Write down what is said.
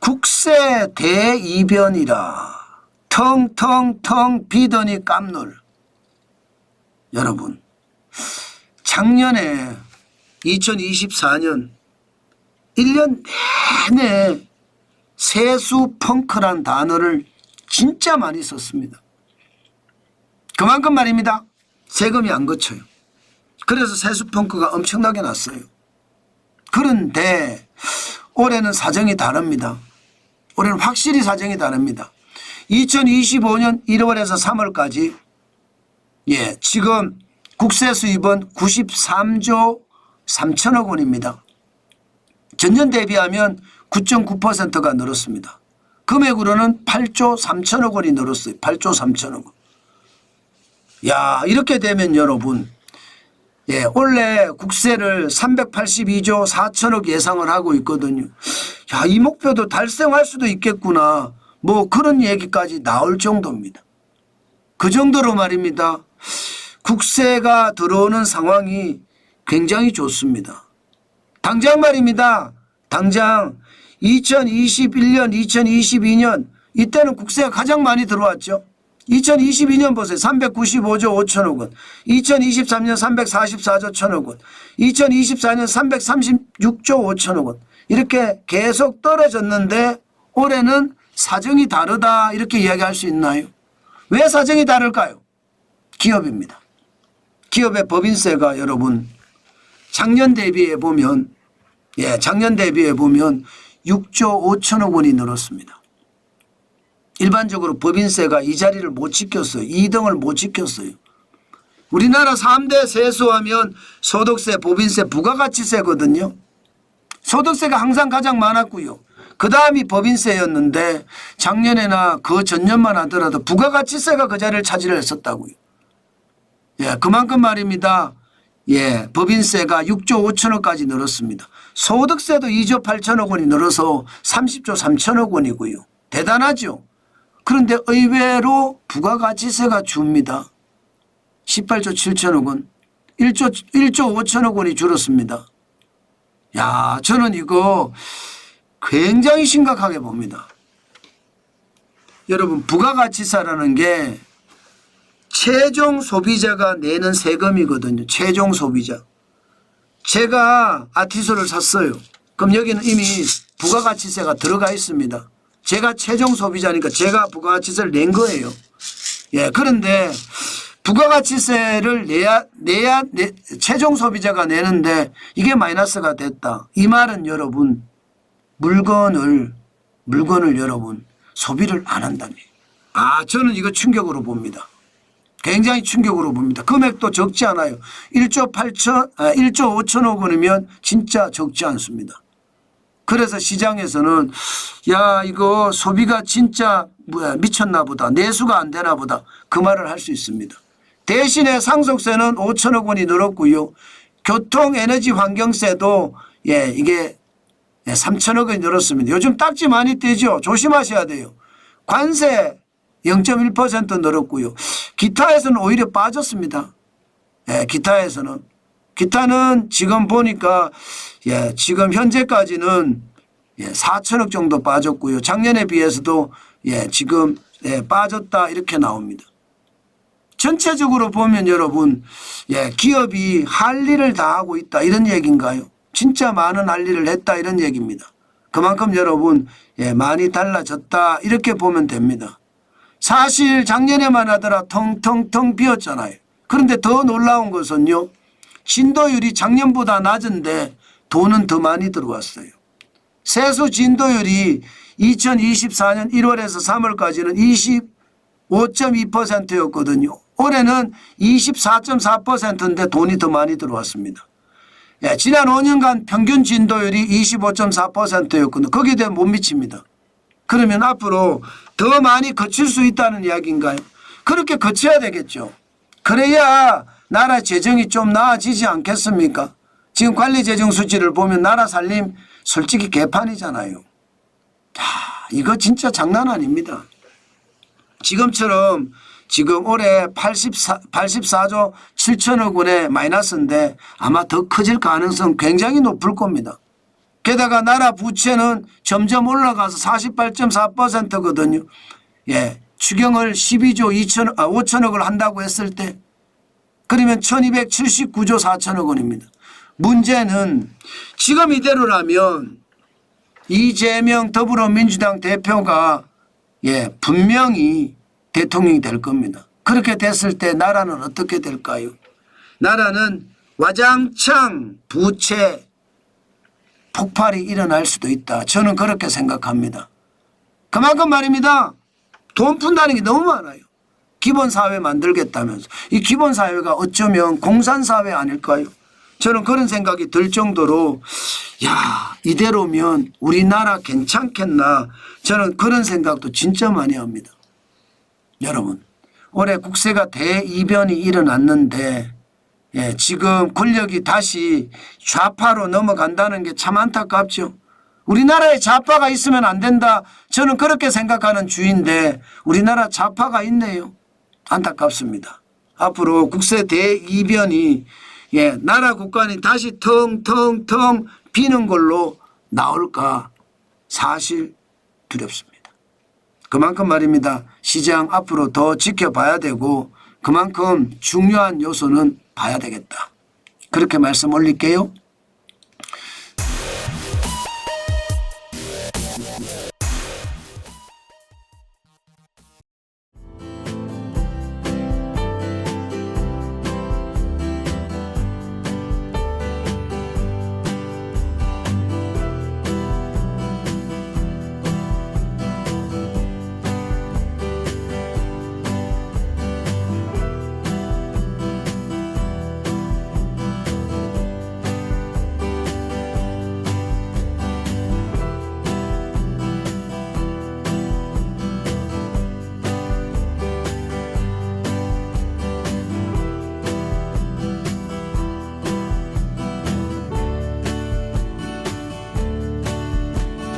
국세 대이변이라 텅텅텅 비더니 깜놀 여러분 작년에 2024년 1년 내내 세수 펑크란 단어를 진짜 많이 썼습니다. 그만큼 말입니다. 세금이 안 거쳐요. 그래서 세수 펑크가 엄청나게 났어요. 그런데 올해는 사정이 다릅니다. 올해는 확실히 사정이 다릅니다. 2025년 1월에서 3월까지 예, 지금 국세 수입은 93조 3천억 원입니다. 전년 대비하면 9.9%가 늘었습니다. 금액으로는 8조 3천억 원이 늘었어요. 8조 3천억 원. 야, 이렇게 되면 여러분 예, 원래 국세를 382조 4천억 예상을 하고 있거든요. 야, 이 목표도 달성할 수도 있겠구나. 뭐 그런 얘기까지 나올 정도입니다. 그 정도로 말입니다. 국세가 들어오는 상황이 굉장히 좋습니다. 당장 말입니다. 당장 2021년, 2022년 이때는 국세가 가장 많이 들어왔죠. 2022년 보세요. 395조 5천억 원. 2023년 344조 1천억 원. 2024년 336조 5천억 원. 이렇게 계속 떨어졌는데 올해는 사정이 다르다 이렇게 이야기할 수 있나요? 왜 사정이 다를까요? 기업입니다. 기업의 법인세가 여러분 작년 대비해 보면 예, 작년 대비해 보면 6조 5천억 원이 늘었습니다. 일반적으로 법인세가 이 자리를 못 지켰어요. 2등을 못 지켰어요. 우리나라 3대 세수하면 소득세, 법인세, 부가가치세거든요. 소득세가 항상 가장 많았고요. 그 다음이 법인세였는데 작년에나 그 전년만 하더라도 부가가치세가 그 자리를 차지했었다고요. 예, 그만큼 말입니다. 예, 법인세가 6조 5천억까지 늘었습니다. 소득세도 2조 8천억 원이 늘어서 30조 3천억 원이고요. 대단하죠. 그런데 의외로 부가가치세가 줍니다. 18조 7천억 원, 1조, 1조 5천억 원이 줄었습니다. 야, 저는 이거 굉장히 심각하게 봅니다. 여러분, 부가가치세라는 게 최종 소비자가 내는 세금이거든요. 최종 소비자. 제가 아티소를 샀어요. 그럼 여기는 이미 부가가치세가 들어가 있습니다. 제가 최종 소비자니까 제가 부가가치세를 낸 거예요. 예, 그런데 부가가치세를 내야, 내야, 내, 최종 소비자가 내는데 이게 마이너스가 됐다. 이 말은 여러분, 물건을, 물건을 여러분, 소비를 안 한다니. 아, 저는 이거 충격으로 봅니다. 굉장히 충격으로 봅니다. 금액도 적지 않아요. 1조 8천, 아, 1조 5천억 원이면 진짜 적지 않습니다. 그래서 시장에서는 야 이거 소비가 진짜 뭐야 미쳤나 보다 내수가 안 되나 보다 그 말을 할 수 있습니다. 대신에 상속세는 5천억 원이 늘었고요. 교통 에너지 환경세도 예 이게 3천억 원이 늘었습니다. 요즘 딱지 많이 떼죠. 조심하셔야 돼요. 관세 0.1% 늘었고요. 기타에서는 오히려 빠졌습니다. 예, 기타에서는. 기타는 지금 보니까 예, 지금 현재까지는 예, 4천억 정도 빠졌고요. 작년에 비해서도 예, 지금 예, 빠졌다 이렇게 나옵니다. 전체적으로 보면 여러분 예, 기업이 할 일을 다 하고 있다 이런 얘기인가요? 진짜 많은 할 일을 했다 이런 얘기입니다. 그만큼 여러분 예, 많이 달라졌다 이렇게 보면 됩니다. 사실 작년에만 하더라 텅텅텅 비었잖아요. 그런데 더 놀라운 것은요. 진도율이 작년보다 낮은데 돈은 더 많이 들어왔어요. 세수 진도율이 2024년 1월에서 3월까지는 25.2%였거든요. 올해는 24.4%인데 돈이 더 많이 들어왔습니다. 예, 지난 5년간 평균 진도율이 25.4%였거든요. 거기에 대해 못 미칩니다. 그러면 앞으로 더 많이 거칠 수 있다는 이야기인가요? 그렇게 거쳐야 되겠죠. 그래야 나라 재정이 좀 나아지지 않겠습니까? 지금 관리 재정 수지를 보면 나라 살림 솔직히 개판이잖아요. 야, 이거 진짜 장난 아닙니다. 지금처럼 지금 올해 84, 84조 7천억 원의 마이너스인데 아마 더 커질 가능성 굉장히 높을 겁니다. 게다가 나라 부채는 점점 올라가서 48.4%거든요. 예. 추경을 12조 2천, 아, 5천억을 한다고 했을 때 그러면 1279조 4천억 원입니다. 문제는 지금 이대로라면 이재명 더불어민주당 대표가 예, 분명히 대통령이 될 겁니다. 그렇게 됐을 때 나라는 어떻게 될까요? 나라는 와장창 부채 폭발이 일어날 수도 있다. 저는 그렇게 생각합니다. 그만큼 말입니다. 돈 푼다는 게 너무 많아요. 기본사회 만들겠다면서. 이 기본사회가 어쩌면 공산사회 아닐까요? 저는 그런 생각이 들 정도로 야 이대로면 우리나라 괜찮겠나 저는 그런 생각도 진짜 많이 합니다. 여러분 올해 국세가 대이변이 일어났는데 예, 지금 권력이 다시 좌파로 넘어간다는 게 참 안타깝죠. 우리나라에 좌파가 있으면 안 된다. 저는 그렇게 생각하는 주인데 우리나라 좌파가 있네요. 안타깝습니다. 앞으로 국세 대이변이 예, 나라 국간이 다시 텅텅텅 비는 걸로 나올까 사실 두렵습니다. 그만큼 말입니다. 시장 앞으로 더 지켜봐야 되고 그만큼 중요한 요소는 봐야 되겠다. 그렇게 말씀 올릴게요.